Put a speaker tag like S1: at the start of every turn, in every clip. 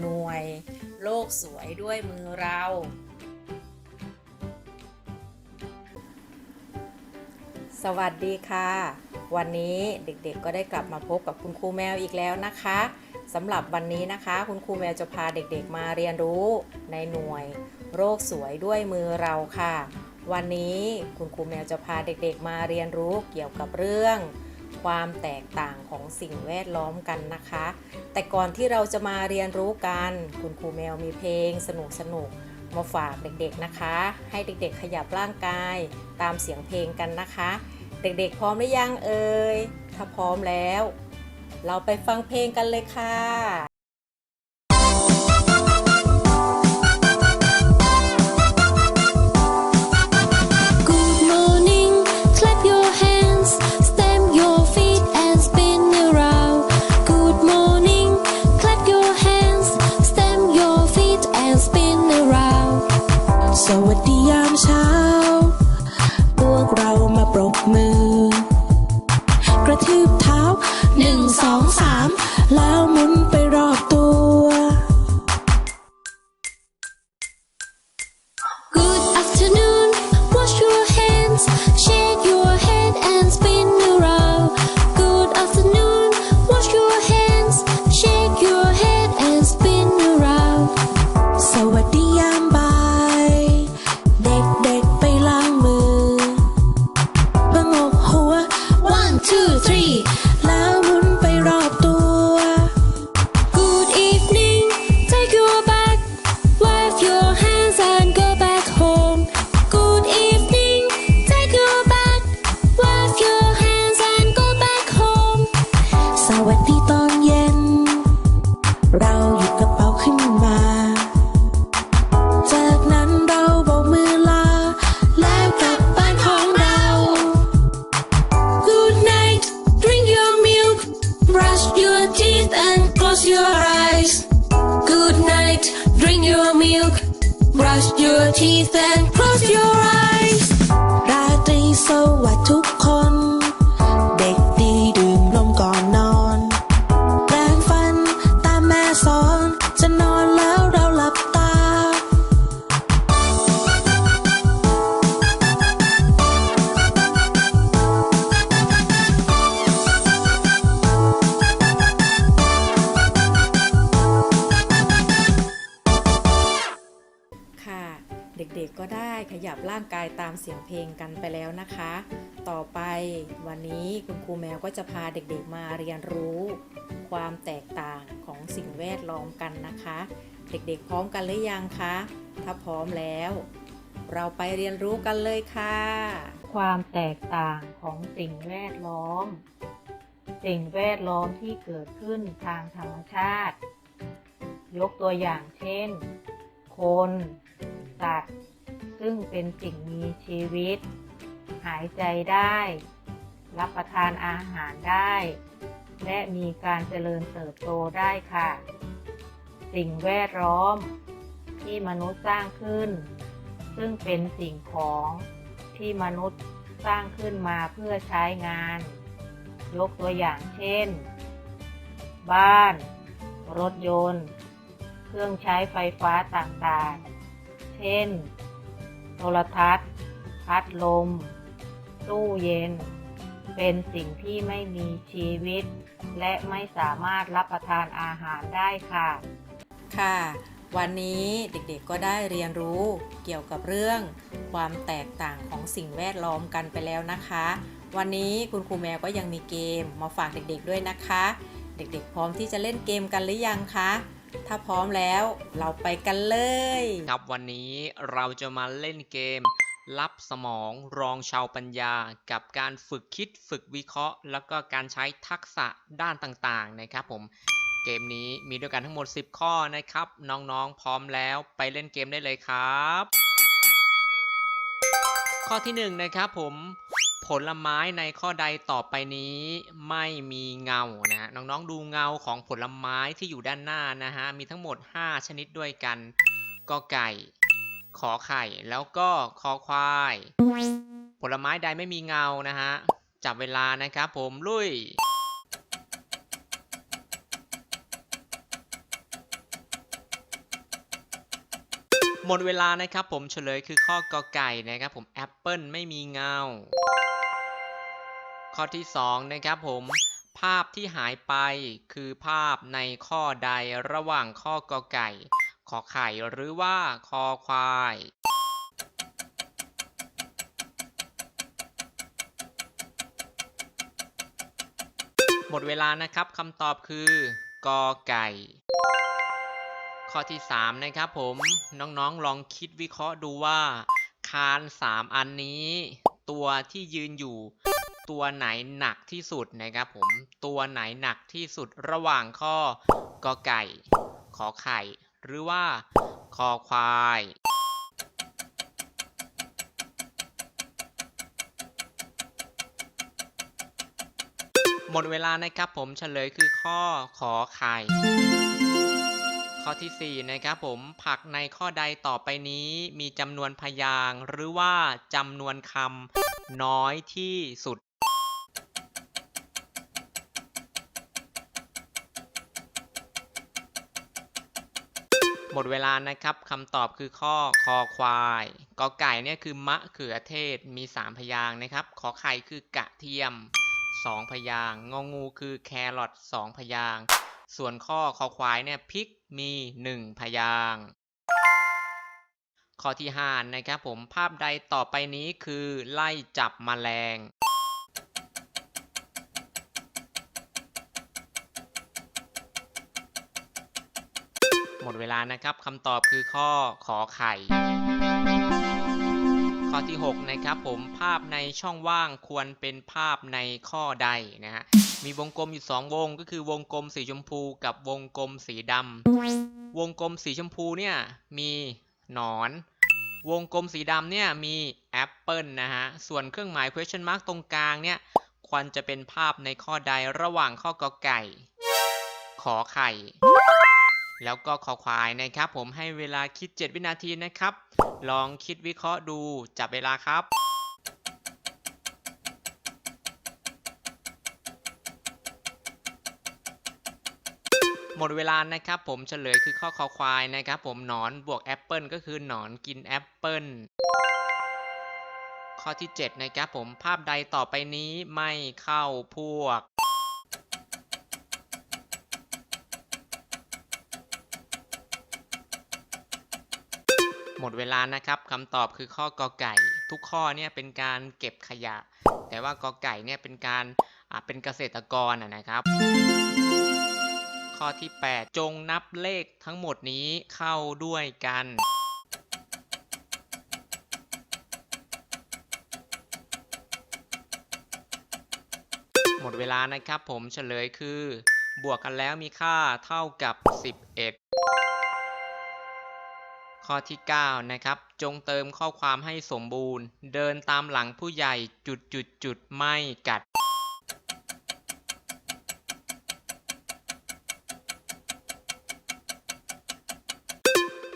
S1: หน่วย โลกสวยด้วยมือเรา สวัสดีค่ะ วันนี้เด็กๆก็ได้กลับมาพบกับคุณครูแมวอีกแล้วนะคะสำหรับวันนี้นะคะ คุณครูแมวจะพาเด็กๆมาเรียนรู้ในหน่วย โรคสวยด้วยมือเราค่ะ วันนี้คุณครูแมวจะพาเด็กๆมาเรียนรู้เกี่ยวกับเรื่อง ความแตกต่างของสิ่งแวดล้อมกันนะคะ แต่ก่อนที่เราจะมาเรียนรู้กัน คุณครูแมวมีเพลงสนุกๆมาฝากเด็กๆนะคะ ให้เด็กๆขยับร่างกายตามเสียงเพลงกันนะคะ เด็กๆพร้อมหรือยังเอ่ยถ้าพร้อมแล้ว เราไปฟังเพลงกันเลยค่ะ
S2: teeth and close your eyes.
S3: เพ
S1: ลงกันไปแล้วนะคะ ต่อไปวันนี้คุณครูแมวก็จะพาเด็กๆมาเรียนรู้ ความแตกต่างของสิ่งแวดล้อมกันนะคะ เด็กๆพร้อมกันหรือยังคะ ถ้าพร้อมแล้ว เราไปเรียนรู้กันเลยค่ะ ความแตกต่างของสิ่งแวดล้อม สิ่งแวดล้อมที่เกิดขึ้นทางธรรมชาติ ยกตัวอย่างเช่น คน สัตว์ ซึ่งเป็นสิ่งมีชีวิต หายใจได้ รับประทานอาหารได้ และมีการเจริญเติบโตได้ค่ะ สิ่งแวดล้อม ที่มนุษย์สร้างขึ้น ซึ่งเป็นสิ่งของที่มนุษย์สร้างขึ้นมาเพื่อใช้งาน ยกตัวอย่างเช่น บ้าน รถยนต์ เครื่องใช้ไฟฟ้าต่างๆ เช่น ทรทัศน์ พัดลม ตู้เย็น เป็นสิ่งที่ไม่มีชีวิต และไม่สามารถรับประทานอาหารได้ค่ะ ค่ะ วันนี้เด็กๆก็ได้เรียนรู้เกี่ยวกับเรื่อง ความแตกต่างของสิ่งแวดล้อมกันไปแล้วนะคะ วันนี้คุณครูแมวก็ยังมีเกมมาฝากเด็กๆด้วยนะคะ เด็กๆ พร้อมที่จะเล่นเกมกันหรือยังคะ ถ้าพร้อมแล้วเราไปกันเลย
S4: ครับวันนี้เราจะมาเล่นเกม รับสมองรองชาวปัญญา กับการฝึกคิดฝึกวิเคราะห์ แล้วก็การใช้ทักษะด้านต่างๆนะครับผมเกมนี้มีด้วยกันทั้งหมด 10 ข้อนะครับ น้องๆ พร้อมแล้วไปเล่นเกมได้เลยครับ ข้อที่1นะครับผม ผลไม้ในข้อใดต่อไปนี้ไม่มีเงานะฮะน้องๆดูเงาของผลไม้ที่อยู่ด้านหน้านะฮะมีทั้งหมด 5 ชนิดด้วยกันกอไก่ ขอไข่ แล้วก็คอควาย ผลไม้ใดไม่มีเงานะฮะจับเวลานะครับผมลุยหมดเวลานะครับผมเฉลยคือข้อกอไก่นะครับผมแอปเปิลไม่มีเงา ข้อที่สองนะครับผม ภาพที่หายไปคือภาพในข้อใดระหว่างข้อกอไก่ ขอไข่หรือว่าคอควายหมดเวลานะครับคำตอบคือกอไก่ ข้อที่ 3 นะครับผมน้องๆลองคิดวิเคราะห์ดูว่า คาน 3 อันนี้ ตัวที่ยืนอยู่ ตัวไหนหนักที่สุดนะครับผมตัวไหนหนักที่สุดระหว่างข้อกอไก่ ขอไข่ หรือว่าคอควายหมดเวลานะครับผมเฉลยคือข้อขอไข่ ข้อที่ 4 นะครับผมผักในข้อใดต่อไปนี้มีจำนวนพยางหรือว่าจำนวนคำน้อยที่สุด หมดเวลานะครับคำตอบคือข้อคอควายกอไก่เนี่ยคือมะเขือเทศมี 3 พยางค์นะครับ ขอไข่คือกระเทียม 2 พยางค์งองูคือแครอท2 พยางค์ส่วนข้อคอควายเนี่ยพริกมี 1 พยางค์ข้อที่5นะครับผมภาพใดต่อไปนี้คือไล่จับแมลง หมดเวลานะครับคำตอบคือข้อขอไข่ ข้อที่ 6 นะครับผมภาพในช่องว่างควรเป็นภาพในข้อใดนะฮะมีวงกลมอยู่ 2 วงก็คือวงกลมสีชมพูกับวงกลมสีดำวงกลมสีชมพูเนี่ยมีหนอน วงกลมสีดำเนี่ยมีแอปเปิลนะฮะส่วนเครื่องหมาย question mark ตรงกลางเนี่ยควรจะเป็นภาพในข้อใดระหว่างข้อกอไก่ ขอไข่ แล้วก็ขอควายนะครับ ผมให้เวลาคิด 7 วินาทีนะครับ ลองคิดวิเคราะห์ดูจับเวลาครับหมดเวลานะครับผมเฉลยคือข้อคอควายนะครับผมหนอนบวกแอปเปิลก็คือหนอนกินแอปเปิลข้อที่ 7 นะครับผมภาพใดต่อไปนี้ไม่เข้าพวก หมดเวลานะครับคำตอบคือข้อกอไก่ ทุกข้อเนี่ยเป็นการเก็บขยะ แต่ว่ากอไก่เนี่ยเป็นการเป็นเกษตรกรนะนะครับ ข้อที่ 8 จงนับเลขทั้งหมดนี้เข้าด้วยกันหมดเวลานะครับผมเฉลยคือ บวกกันแล้วมีค่าเท่ากับ 11 ข้อที่ 9 นะครับ จงเติมข้อความให้สมบูรณ์ เดินตามหลังผู้ใหญ่จุดจุดจุดไม่กัด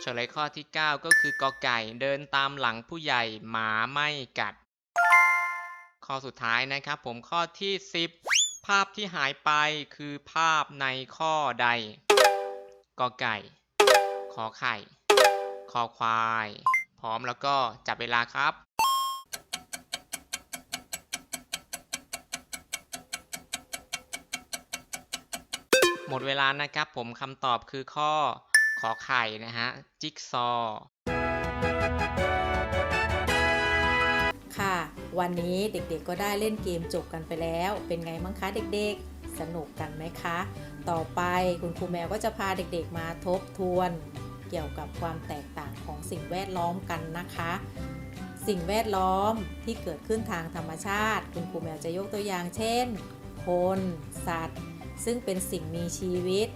S4: เฉลยข้อที่ 9 ก็คือกอไก่เดินตามหลังผู้ใหญ่หมาไม่กัด ข้อสุดท้ายนะครับผมข้อที่ 10 ภาพที่หายไปคือภาพในข้อใดกอไก่ ขอไข่ คอควาย พร้อมแล้วก็จับเวลาครับหมดเวลานะครับผมคำตอบคือข้อขอไข่นะฮะ จิ๊กซอ
S1: ค่ะ วันนี้เด็กๆก็ได้เล่นเกมจบกันไปแล้ว เป็นไงบ้างคะเด็กๆ สนุกกันไหมคะ ต่อไปคุณครูแมวก็จะพาเด็กๆมาทบทวน เกี่ยวกับความแตกต่างของสิ่งแวดล้อมกันนะคะ สิ่งแวดล้อมที่เกิดขึ้นทางธรรมชาติ คุณครูแมวจะยกตัวอย่าง เช่น คน สัตว์ ซึ่งเป็นสิ่งมีชีวิต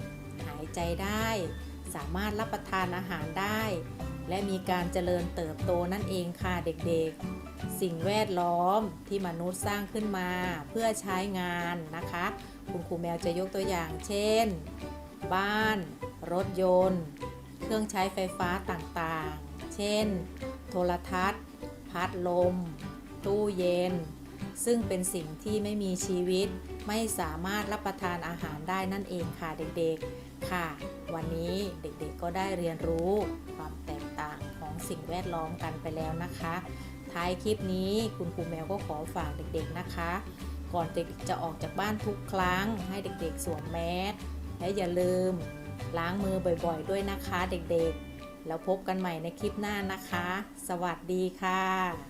S1: หายใจได้ สามารถรับประทานอาหารได้ และมีการเจริญเติบโตนั่นเองค่ะเด็กๆ สิ่งแวดล้อมที่มนุษย์สร้างขึ้นมาเพื่อใช้งานนะคะ คุณครูแมวจะยกตัวอย่าง เช่น บ้าน รถยนต์ เครื่องใช้ไฟฟ้าต่างๆ เช่น โทรทัศน์ พัดลม ตู้เย็น ซึ่งเป็นสิ่งที่ไม่มีชีวิต ไม่สามารถรับประทานอาหารได้นั่นเองค่ะเด็กๆ ค่ะ วันนี้เด็กๆก็ได้เรียนรู้ความแตกต่างของสิ่งแวดล้อมกันไปแล้วนะคะ ท้ายคลิปนี้คุณครูแมวก็ขอฝากเด็กๆนะคะ ก่อนเด็กจะออกจากบ้านทุกครั้ง ให้เด็กๆสวมแมสและอย่าลืม ล้างมือบ่อยๆ ด้วยนะคะเด็กๆ แล้วพบกันใหม่ในคลิปหน้านะคะ สวัสดีค่ะ